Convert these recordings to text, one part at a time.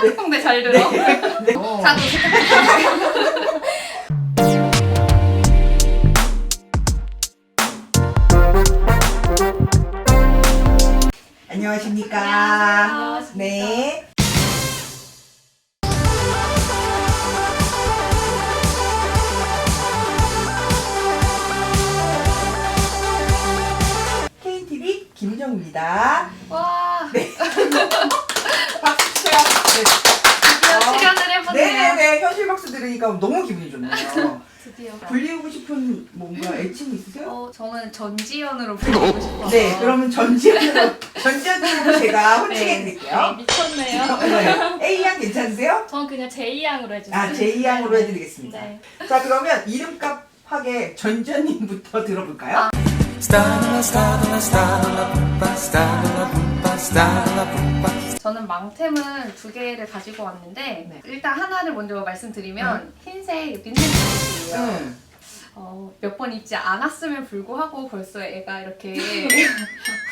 세탁공대 잘 들어. 어. 자도. 안녕하십니까. 네. KTV 김정입니다. 와, 치세요. 드디어 어. 출연을 네. 해보네요. 네네네. 현실 박수 들으니까 너무 기분이 좋네요. 드디어. 불리우고 싶은 뭔가 애칭 있으세요? 어, 저는 전지현으로 불리고 싶어서. 네, 그러면 전지현으로, 전지현으로 제가 혼칭해 네. 드릴게요. 미쳤네요. 네. A양 괜찮으세요? 저는 그냥 제이양으로 해주세요. 아, J양으로 네. 해드리겠습니다. 네. 자, 그러면 이름값 하게 전지현님부터 들어볼까요? Stalla, stalla, stalla, pumpa, stalla, pumpa, stalla, pumpa. 저는 망템을 두 개를 가지고 왔는데 네. 일단 하나를 먼저 말씀드리면 흰색 린넨 티셔츠예요. 응. 어, 몇 번 입지 않았음에 불구하고 벌써 애가 이렇게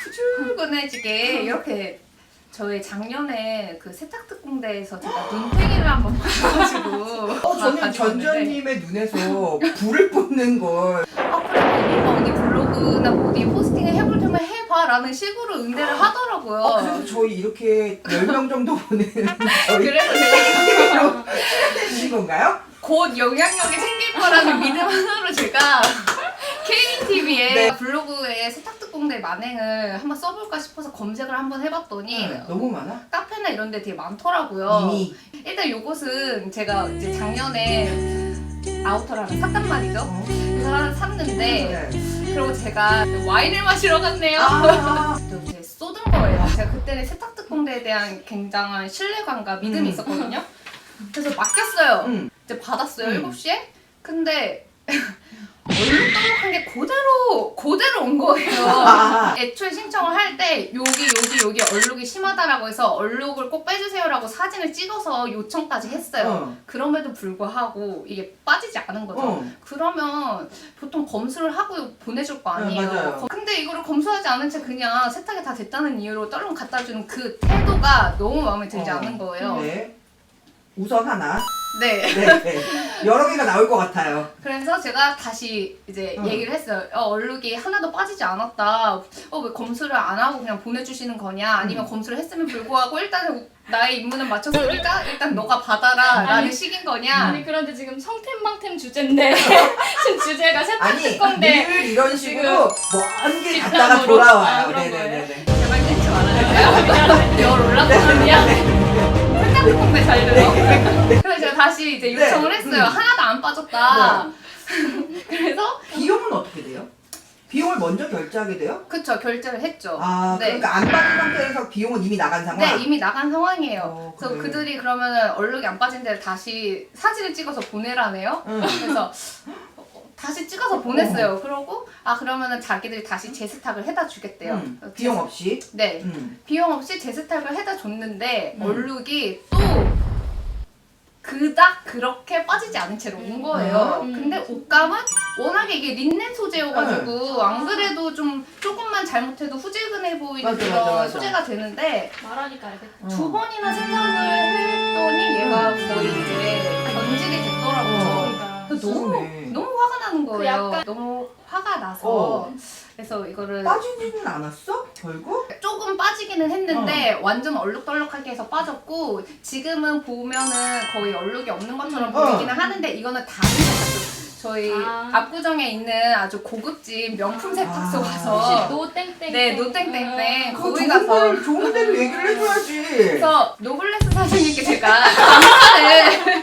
후줄근해지게 이렇게 저희 작년에 그 세탁특공대에서 제가 눈탱이를 한 번 봐가지고 어, 저는 가지고 왔는데 전지현님의 눈에서 불을 뿜는 걸. 아 그래 언니가 언니 블로그나 뭐 어디 포스팅을 해볼 테면 해 봐라는 식으로 응대를 하더라고요. 어, 그래서 저희 이렇게 10명 정도 보는 저희 그래서 제가 해주신 건가요? 곧 영향력이 생길 거라는 믿음 하나로 제가 KTV에 네. 블로그에 세탁특공대 만행을 한번 써볼까 싶어서 검색을 한번 해봤더니 응, 너무 많아? 카페나 이런 데 되게 많더라고요. 이미. 일단 요것은 제가 이제 작년에 아우터를 하나 샀단 말이죠. 어? 그래서 하나 샀는데 네. 그리고 제가 와인을 마시러 갔네요. 아, 또 이제 쏟은 거예요. 제가 그때는 세탁 특공대에 대한 굉장한 신뢰감과 믿음이 음. 있었거든요. 그래서 맡겼어요. 응. 이제 받았어요. 음. 7시에. 근데 얼룩덜룩한 게 그대로 그대로 온 거예요. 아. 애초에 신청을 할 때 여기 여기 여기 얼룩이 심하다라고 해서 얼룩을 꼭 빼주세요라고 사진을 찍어서 요청까지 했어요. 어. 그럼에도 불구하고 이게 빠지지 않은 거죠. 어. 그러면 보통 검수를 하고 보내줄 거 네, 아니에요. 맞아요. 근데 이거를 검수하지 않은 채 그냥 세탁이 다 됐다는 이유로 떨렁 갖다 주는 그 태도가 너무 마음에 들지 어. 않은 거예요. 네. 우선 하나. 네. 네, 네. 여러 개가 나올 것 같아요. 그래서 제가 다시 이제 어. 얘기를 했어요. 어, 얼룩이 하나도 빠지지 않았다. 어, 왜 검수를 안 하고 그냥 보내주시는 거냐? 아니면 음. 검수를 했으면 불구하고 일단 나의 임무는 마쳤으니까 일단 너가 받아라. 라는 아니, 식인 거냐? 아니 그런데 지금 성템망템 주제인데 지금 주제가 아니, 세탁특공대 늘 이런 식으로 먼 길 갔다가. 돌아와요. 아, 그런 네네네네. 제발 끊지 말아주세요. 열 올라가면 세탁특 공대 잘 들어. 그래서 제가 다시 이제 네. 요청을 했어요. 음. 하나도 안 빠졌다. 그래서 비용은 어떻게 돼요? 비용을 먼저 결제하게 돼요? 그쵸 결제를 했죠. 아, 네. 그러니까 안 받은 상태에서 비용은 이미 나간 상황? 네, 이미 나간 상황이에요. 어, 그래서 그래. 그들이 그러면 얼룩이 안 빠진 데를 다시 사진을 찍어서 보내라네요. 응. 그래서 어, 다시 찍어서 보냈어요. 그러고 아 그러면은 자기들이 다시 재스탁을 해다 주겠대요. 음, 그래서 비용 없이? 네, 음. 비용 없이 재스탁을 해다 줬는데 음. 얼룩이 또 그닥 그렇게 빠지지 않은 채로 온 거예요. 음. 근데 옷감은 워낙에 이게 린넨 소재여가지고 안 그래도 좀 조금만 잘못해도 후질근해 보이는 맞아, 그런 맞아, 맞아. 소재가 되는데 말하니까 알겠다. 두 번이나 세탁을 했더니 얘가 거의 이제 변질이 됐더라고요. 그러니까. 그래서 너무. 너무 나는 거예요. 그 약간- 너무 화가 나서 어. 그래서 이거를 빠지지는 않았어? 결국? 조금 빠지기는 했는데 어. 완전 얼룩덜룩하게 해서 빠졌고 지금은 보면은 거의 얼룩이 없는 것처럼 음. 보이기는 어. 하는데 이거는 다른 세탁소 저희 아. 압구정에 있는 아주 고급진 명품 세탁소 아. 가서 혹시 노땡땡 네, 노땡땡땡. 그거 거기 좋은 가서 걸 좋은 데로 얘기를 해줘야지. 그래서 노블레스 사장님께 제가 감사를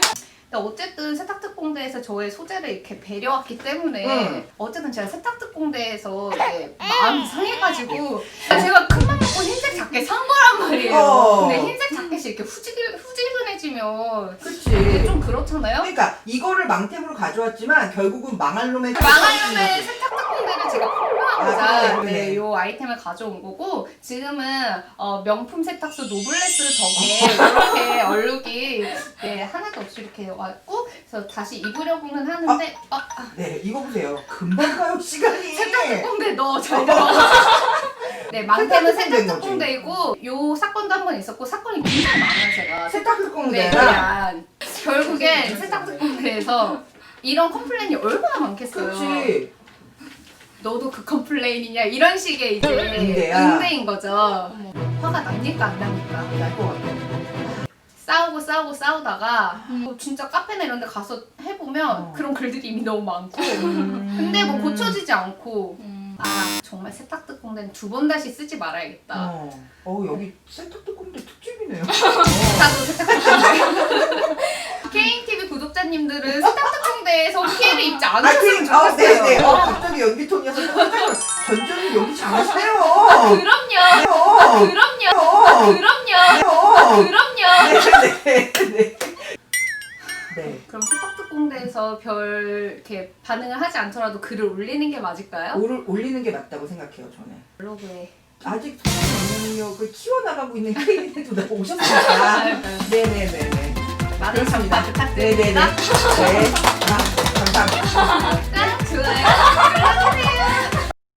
근데 어쨌든 세탁 특공대에서 저의 소재를 이렇게 배려왔기 때문에 응. 어쨌든 제가 세탁특공대에서 이제 마음이 상해가지고 제가 큰맘 먹고 흰색 자켓 산 거란 말이에요 어. 근데 흰색 자켓이 이렇게 후질, 후질근해지면 이게 그치. 좀 그렇잖아요? 그러니까 이거를 망템으로 가져왔지만 결국은 망할 놈의 망하려면 세탁특공대를 제가 아, 폭로하고자 그래, 그래. 네, 요 아이템을 가져온 거고 지금은 어, 명품 세탁소 노블레스 덕에 이렇게 얼룩이 네, 하나도 없이 이렇게 왔고 그래서 다시 입으려고는 하는데 아, 아, 네, 이거 보세요. 금방 가요, 시간이. 세탁특공대 너잘 들어. 네, 망태는 세탁특공대인 세탁특공대이고 요 사건도 한 번 있었고 사건이 굉장히 많아요 제가. 세탁특공대가 세탁특공대가 결국엔 세탁특공대에서 이런 컴플레인이 얼마나 많겠어요. 그렇지. 너도 그 컴플레인이냐 이런 식의 이제 응대야. 응대인 거죠. 화가 납니까 안 납니까? 날것 같아. 싸우고 싸우고 싸우다가 뭐 진짜 카페나 이런 데 가서 해보면 어. 그런 글들이 이미 너무 많고 음. 근데 뭐 고쳐지지 않고 음. 아 정말 세탁특공대는 두번 다시 쓰지 말아야겠다. 어, 어 여기 세탁특공대 특집이네요. 나도 세탁특공대. KTV 구독자님들은 세탁특공대에서 피해를 입지 아, 않으셨으면 그, 아, 네네. 좋겠어요. 어, 갑자기 연기톤이어서 깜짝 전전이 여기 잘하세요. 그럼요. 어, 그럼요. 어, 그럼요. 어. 그럼요. 네, 네, 네. 네. 그럼 세탁특공대에서 별 이렇게 반응을 하지 않더라도 글을 올리는 게 맞을까요? 올, 올리는 게 맞다고 생각해요, 저는. 블로그에. 아직 소셜 영향력을 키워나가고 있는 케이크도 나 오셨으니까. 네네네네. 많은 그렇습니다. 참가 부탁드립니다. 네네네. 네. 좋아요.